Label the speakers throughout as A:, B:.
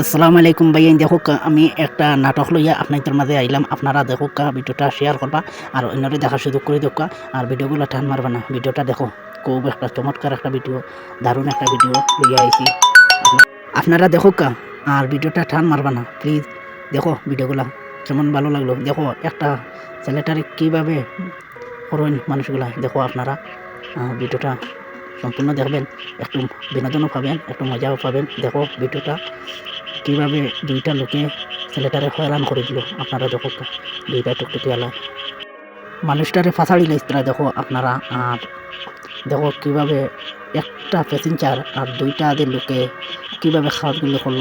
A: আসসালামু আলাইকুম ভাইয়া দেখুক আমি একটা নাটক লইয়া আপনাদের মাঝে আইলাম। আপনারা দেখুক ভিডিওটা শেয়ার করবা আর অন্যরে দেখার সুযোগ করে দেখা আর ভিডিওগুলো টান মারবা না, ভিডিওটা দেখো, খুব একটা চমৎকার একটা ভিডিও, দারুণ একটা ভিডিও লইয়া আইছি। আপনা- আপনারা দেখুক আর ভিডিওটা টান মারবা না প্লিজ দেখো ভিডিওগুলা কেমন ভালো লাগল। দেখো একটা ছেলেটারে কীভাবে করুন মানুষগুলা, দেখো আপনারা ভিডিওটা সম্পূর্ণ দেখবেন, একটু বিনোদনও পাবেন, একটু মজাও পাবেন। দেখো ভিডিওটা কীভাবে দুইটা লোকে ছেলেটারে হয়রান করে দিল আপনারা দেখো দুইটা টুকটুকিওয়ালা মানুষটারে ফাঁসাড়ি লাইস্তরা দেখো আপনারা, আর দেখো কীভাবে একটা প্যাসেঞ্জার আর দুইটা আদের লোকে কীভাবে খাওয়াগুলো করল।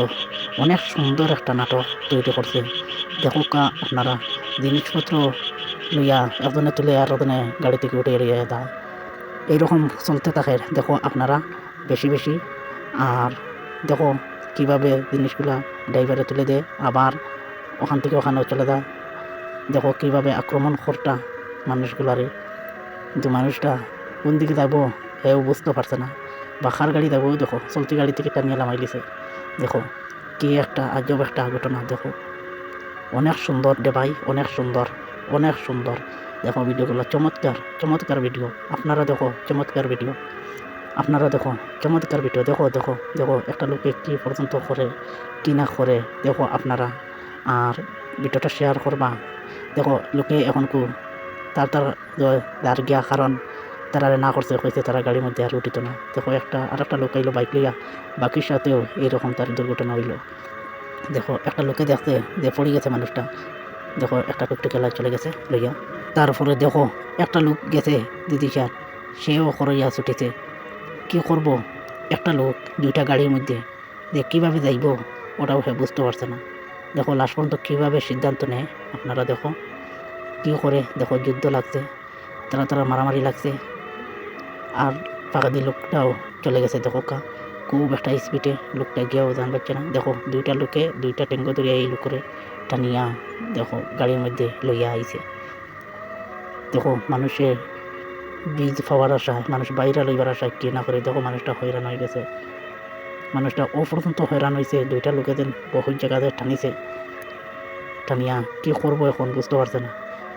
A: অনেক সুন্দর একটা নাটক তৈরি করছে। দেখো কা, আপনারা জিনিসপত্র লইয়া একজনে তুলে আর ওজনে গাড়ি থেকে উঠে এড়িয়ে দেয় এইরকম চলতে থাকে, দেখো আপনারা বেশি বেশি। আর দেখো কীভাবে জিনিসগুলা ড্রাইভারে তুলে দেয়, আবার ওখান থেকে ওখানেও চলে যায়। দেখো কীভাবে আক্রমণ করটা মানুষগুলারে। কিন্তু মানুষটা কোন দিকে যাব এও বুঝতে পারছে না। বা কার গাড়ি যাব, দেখো চলতি গাড়ি থেকে টানিয়ে লামাই দিছে। দেখো কি একটা আজব একটা ঘটনা, দেখো। অনেক সুন্দর দে ভাই, অনেক সুন্দর অনেক সুন্দর। দেখো ভিডিওগুলো চমৎকার চমৎকার ভিডিও। আপনারা দেখো চমৎকার ভিডিও। আপনারা দেখো, চমৎকার ভিডিও দেখো দেখো দেখো, একটা লোকে কি পর্যন্ত করে, কি না করে, দেখো আপনারা। আর ভিডিওটা শেয়ার করবা। দেখো, লোকে এখন কু, তার তার গিয়া কারণ, তারা না করছে, কইছে তারা গাড়ির মধ্যে আর উঠিত না। দেখো, একটা আর একটা লোক আইলো বাইক লইয়া। বাকির সাথেও এইরকম তার দুর্ঘটনা হইল। দেখো, একটা লোকে দেখতে যে পড়ে গেছে মানুষটা। দেখো, একটা খেলায় চলে গেছে লইয়া। তারপরে দেখো, একটা লোক গেছে দিদি স্যার সেও করইয়া ছুটেছে। কি করব? একটা লোক, দুইটা গাড়ির মধ্যে। যে কীভাবে যাইব? ওটাও সে বুঝতে পারছে না। দেখো লাস্ট পর্যন্ত কীভাবে সিদ্ধান্ত নেয়? আপনারা দেখো। কী করে? দেখো, যুদ্ধ লাগছে। তারা তারা মারামারি লাগছে। আর পাকাদি লোকটাও চলে গেছে, দেখো কা। খুব একটা স্পিডে লোকটা গিয়েও জান পাচ্ছে না। দেখো, দুইটা লোকে, দুইটা টেঙ্গো ধরিয়া এই লোকরে টানিয়া, দেখো, গাড়ির মধ্যে লইয়া আইছে। দেখো, মানুষের বীজ পাওয়ার আশায় মানুষ বাইরে লইবার আশায় কি না করে, দেখো মানুষটা হয়রান হয়ে গেছে। মানুষটা ও পর্যন্ত হয়রান হয়েছে দুইটা লোকেদের বহুত জায়গাতে টানিছে। টানিয়া কি করব এখন, বুঝতে পারছে না।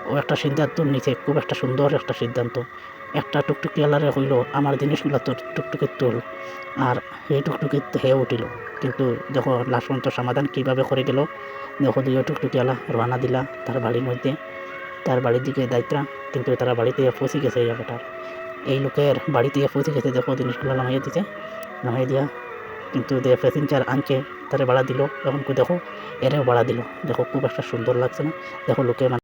A: ও একটা সিদ্ধান্ত নিছে, খুব একটা সুন্দর একটা সিদ্ধান্ত। একটা টুকটুকি আলারে হইল, আমার জিনিসগুলো তোর টুকটুকি তোল। আর সেই টুকটুকি হে উঠিল। কিন্তু দেখো লাস্ট সমাধান কীভাবে করে গেল? দেখো দুই টুকটুকি আলা রওনা দিলা, তার বাড়ির মধ্যে। তার বাড়ির দিকে দায়িত্রা কিন্তু তারা বাড়িতে পৌঁছে গেছে এই জায়গাটা এই লোকের বাড়িতে পৌঁছে গেছে দেখো, জিনিসগুলো নামাইয়া দিতে নামাইয়ে দিয়া কিন্তু যে প্যাসেঞ্জার আনছে তারা বাড়া দিল। এখন দেখো, এরেও বাড়া দিল। দেখো, খুব একটা সুন্দর লাগছে না। দেখো, লোকে মানে